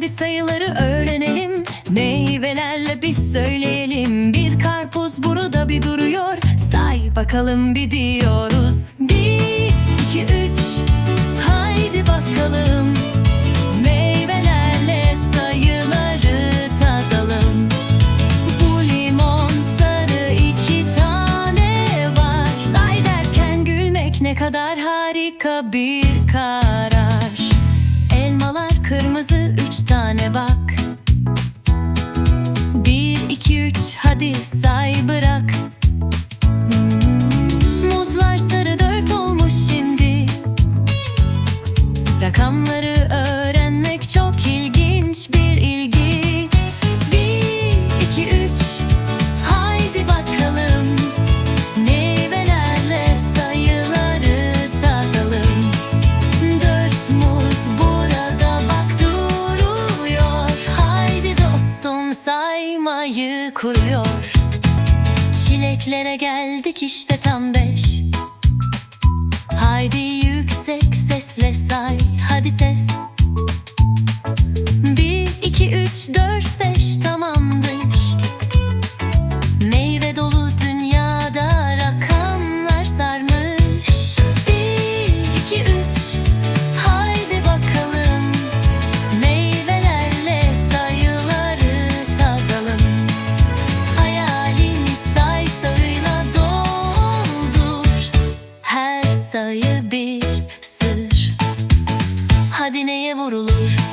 Haydi sayıları öğrenelim. Meyvelerle biz söyleyelim. Bir karpuz burada bir duruyor. Say bakalım bir diyoruz. Bir, iki, üç. Haydi bakalım. Meyvelerle sayıları tadalım. Bu limon sarı iki tane var. Say derken gülmek ne kadar harika bir karar. Elmalar kırmızı hadi say bırak. Muzlar sarı dört olmuş şimdi. Rakamları öğrenmek saymayı kuruyor. Çileklere geldik işte tam beş. Haydi yüksek sesle say hadi ses. Bir iki üç dört beş. Nadineye vurulur.